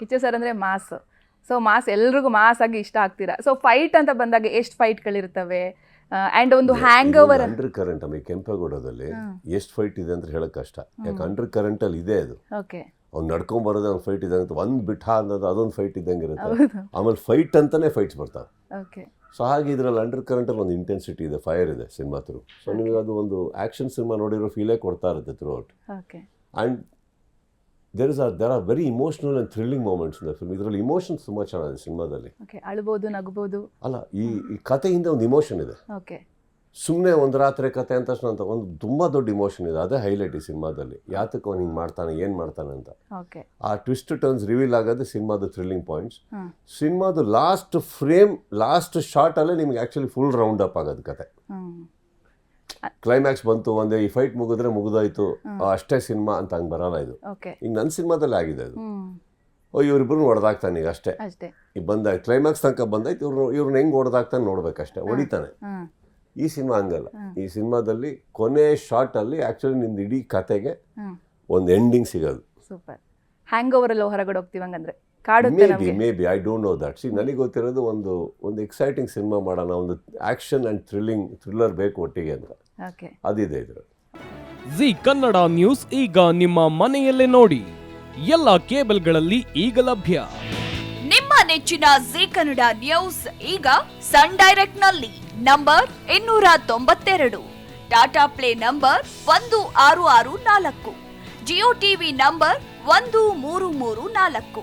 Kichcha sir ಅಂದರೆ mass. So mass ಎಲ್ರಿಗೂ mass ಆಗಿ ಇಷ್ಟ ಆಗ್ತೀರಾ? ಸೊ ಫೈಟ್ ಅಂತ ಬಂದಾಗ ಎಷ್ಟು ಫೈಟ್ಗಳಿರ್ತವೆ ಆ್ಯಂಡ್ ಒಂದು ಹ್ಯಾಂಗ್ ಓವರ್ ಅಂಡರ್ ಕರೆಂಟ್ ಆಮೇಲೆ ಕೆಂಪೇಗೌಡದಲ್ಲಿ ಎಷ್ಟು ಫೈಟ್ ಇದೆ ಅಂತ ಹೇಳಕ್ ಕಷ್ಟ. ಯಾಕೆ ಅಂಡರ್ ಕರೆಂಟ್ ಅಲ್ಲಿ ಇದೆ ಅದು. ಓಕೆ ಅವ್ನು ನಡ್ಕೊಂಡ್ ಬರೋದು ಅವ್ನು ಫೈಟ್ ಇದೆ ಅಂತ ಒಂದ್ ಬಿಟ್ಟ ಅನ್ನೋದು ಅದೊಂದು ಫೈಟ್ ಇದ್ದಂಗೆ ಇರುತ್ತೆ. ಆಮೇಲೆ ಫೈಟ್ ಅಂತಾನೆ ಫೈಟ್ಸ್ ಬರ್ತಾವೆ. ಓಕೆ ಸೊ ಹಾಗೆ ಇದರಲ್ಲಿ ಅಂಡರ್ ಕರೆಂಟಲ್ಲಿ ಒಂದು ಇಂಟೆನ್ಸಿಟಿ ಇದೆ ಫೈರ್ ಇದೆ ಸಿನಿಮಾ ಥ್ರೂ ಸೊ ನಿಮಗೆ ಅದು ಒಂದು ಆ್ಯಕ್ಷನ್ ಸಿನಿಮಾ ನೋಡಿರೋ ಫೀಲೇ ಕೊಡ್ತಾ ಇರುತ್ತೆ throughout okay and there is are there are very emotional and thrilling moments in the film ಇದರಲ್ಲಿ ಇಮೋಷನ್ಸ್ ತುಂಬ ಚೆನ್ನಾಗಿದೆ ಸಿನಿಮಾದಲ್ಲಿ. ಓಕೆ ಅಳ್ಬೋದು ನಗ್ಬೋದು. ಅಲ್ಲ ಈ ಈ ಕಥೆಯಿಂದ ಒಂದು ಇಮೋಷನ್ ಇದೆ. ಓಕೆ ಸುಮ್ಮನೆ ಒಂದು ರಾತ್ರಿ ಕತೆ ಅಂತ ಅಂತ ಒಂದು ತುಂಬ ದೊಡ್ಡ ಇಮೋಷನ್ ಇದೆ. ಅದೇ ಹೈಲೈಟ್ ಈ ಸಿನಿಮಾದಲ್ಲಿ. ಯಾತಕ್ಕೆ ಅವ್ನು ಹಿಂಗೆ ಮಾಡ್ತಾನೆ ಏನು ಮಾಡ್ತಾನೆ ಅಂತ. ಓಕೆ ಆ ಟ್ವಿಸ್ಟ್ ಟರ್ನ್ಸ್ ರಿವೀಲ್ ಆಗೋದು ಸಿನಿಮಾದ ಥ್ರಿಲ್ಲಿಂಗ್ ಪಾಯಿಂಟ್ಸ್ ಸಿನಿಮಾದ ಲಾಸ್ಟ್ ಫ್ರೇಮ್ ಲಾಸ್ಟ್ ಶಾರ್ಟಲ್ಲೇ ನಿಮ್ಗೆ ಆ್ಯಕ್ಚುಲಿ ಫುಲ್ ರೌಂಡ್ ಅಪ್ ಆಗೋದು ಕತೆ ಕ್ಲೈಮ್ಯಾಕ್ಸ್ ಬಂತು ಒಂದೇ ಈ ಫೈಟ್ ಮುಗಿದ್ರೆ ಮುಗಿದಾಯ್ತು. ಅಷ್ಟೇ ಸಿನಿಮಾ ಅಂತ ಹಂಗೆ ಬರಲ್ಲ ಇದು. ಈಗ ನನ್ನ ಸಿನಿಮಾದಲ್ಲಿ ಆಗಿದೆ ಅದು. ಓ ಇವ್ರಿಬ್ರು ಹೊಡೆದಾಗ್ತಾನೆ ಈಗ ಅಷ್ಟೇ. ಈಗ ಬಂದ ಕ್ಲೈಮ್ಯಾಕ್ಸ್ ತನಕ ಬಂದಾಯ್ತು ಇವ್ರು ಇವ್ರನ್ನ ಹೆಂಗೆ ಹೊಡೆದಾಗ್ತಾನೆ ನೋಡ್ಬೇಕಷ್ಟೇ ಹೊಡಿತಾನೆ. ಈ ಸಿನಿಮಾ ಹಂಗಲ್ಲ. ಈ ಸಿನಿಮಾದಲ್ಲಿ ಕೊನೆ ಶಾರ್ಟಲ್ಲಿ ಆ್ಯಕ್ಚುಲಿ ನಿಮ್ದು ಇಡೀ ಕತೆಗೆ ಒಂದು ಎಂಡಿಂಗ್ ಸಿಗೋದು. ಸೂಪರ್. ಹ್ಯಾಂಗ್ ಓವರಲ್ಲಿ ಹೊರಗಡೆ ಹೋಗ್ತೀವಿ ಹಂಗಂದ್ರೆ. ಕಾಡುತ್ತೆ maybe maybe I don't know that C ನನಗೆ ಗೊತ್ತಿರೋದು ಒಂದು ಒಂದು ಎಕ್ಸೈಟಿಂಗ್ ಸಿನಿಮಾ ಮಾಡೋಣ ಒಂದು ಆ್ಯಕ್ಷನ್ ಆ್ಯಂಡ್ ಥ್ರಿಲ್ಲಿಂಗ್ ಥ್ರಿಲ್ಲರ್ ಬೇಕು ಒಟ್ಟಿಗೆ ಅಂತ. ಓಕೆ ಅದಿದೆ ಇದ್ರಲ್ಲಿ. ಜಿ ಕನ್ನಡ ನ್ಯೂಸ್ ಈಗ ನಿಮ್ಮ ಮನೆಯಲ್ಲೇ ನೋಡಿ. ಎಲ್ಲ ಕೇಬಲ್ಗಳಲ್ಲಿ ಈಗ ಲಭ್ಯ. ನಿಮ್ಮ ನೆಚ್ಚಿನ ಜಿ ಕನ್ನಡ ನ್ಯೂಸ್ ಈಗ ಸನ್ ಡೈರೆಕ್ಟ್ನಲ್ಲಿ ನಂಬರ್ ಇನ್ನೂರ ತೊಂಬತ್ತೆರಡು. ಟಾಟಾ ಪ್ಲೇ ನಂಬರ್ ಒಂದು ಆರು ಆರು ನಾಲ್ಕು. ಜಿಯೋ ಟಿವಿ ನಂಬರ್ ಒಂದು ಮೂರು ಮೂರು ನಾಲ್ಕು.